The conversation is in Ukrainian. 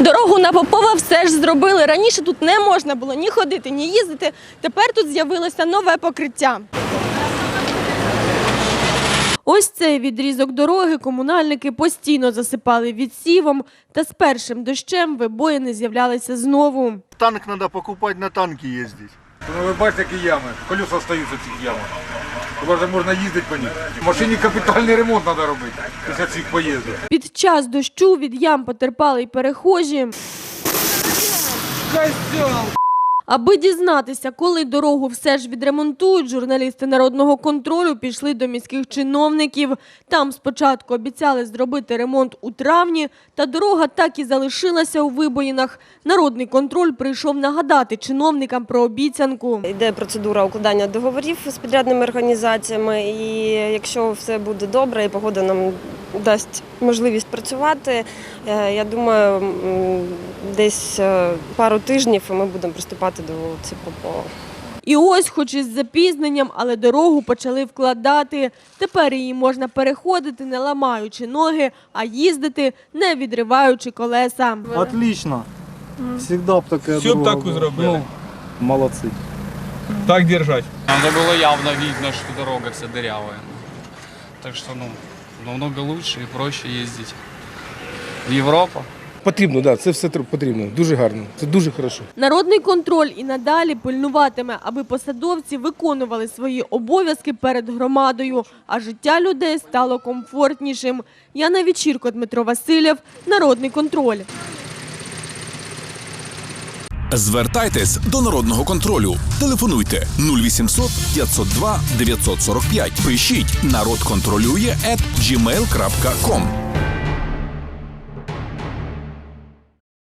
Дорогу на Попова все ж зробили. Раніше тут не можна було ні ходити, ні їздити. Тепер тут з'явилося нове покриття. Ось цей відрізок дороги комунальники постійно засипали відсівом, та з першим дощем вибоїни з'являлися знову. Танк треба покупати на танки ездить. Ну, ви бачите, які ями. Колеса остаються в цих ямах. Ж можна їздити по них. В машині капітальний ремонт треба робити після цих поїздок. Під час дощу від ям потерпали й перехожі. Аби дізнатися, коли дорогу все ж відремонтують, журналісти народного контролю пішли до міських чиновників. Там спочатку обіцяли зробити ремонт у травні, та дорога так і залишилася у вибоїнах. Народний контроль прийшов нагадати чиновникам про обіцянку. Йде процедура укладання договорів з підрядними організаціями, і якщо все буде добре і погода нам дасть можливість працювати, е, я думаю, десь е, пару тижнів і ми будемо приступати до вулиці Попова. І ось, хоч із запізненням, але дорогу почали вкладати. Тепер її можна переходити, не ламаючи ноги, а їздити, не відриваючи колеса. Отлично. Всегда б таке Всю б таку зробили. Ну, молодці. Так держать. Надо было явно видно, что дорога вся дырявая. Так что, ну, намного лучше и проще ездить в Европу. Потрібно, да, це все тр- потрібно. Дуже гарно. Це дуже хорошо. Народний контроль і надалі пильнуватиме, аби посадовці виконували свої обов'язки перед громадою, а життя людей стало комфортнішим. Яна Вечірко, Дмитро Васильєв, Народний контроль. Звертайтесь до народного контролю. Телефонуйте 0800 502 945. Пишіть народ контролює at gmail.com.